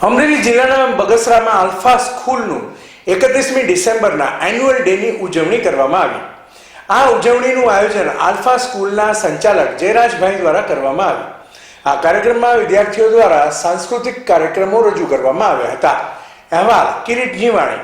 અમરેલી જિલ્લાના બગસરામાં આલ્ફા સ્કૂલનું એકત્રીસમી ડિસેમ્બરના એન્યુઅલ ડેની ઉજવણી કરવામાં આવી. આ ઉજવણીનું આયોજન આલ્ફા સ્કૂલના સંચાલક જયરાજભાઈ દ્વારા કરવામાં આવ્યું. આ કાર્યક્રમમાં વિદ્યાર્થીઓ દ્વારા સાંસ્કૃતિક કાર્યક્રમો રજૂ કરવામાં આવ્યા હતા. અહેવાલ કિરીટ જીવાણી